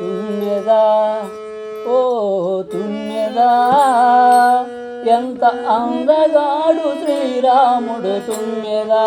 తుమ్మెదా ఓ తుమ్మెదా. ఎంత అందగాడు శ్రీరాముడు తుమ్మెదా.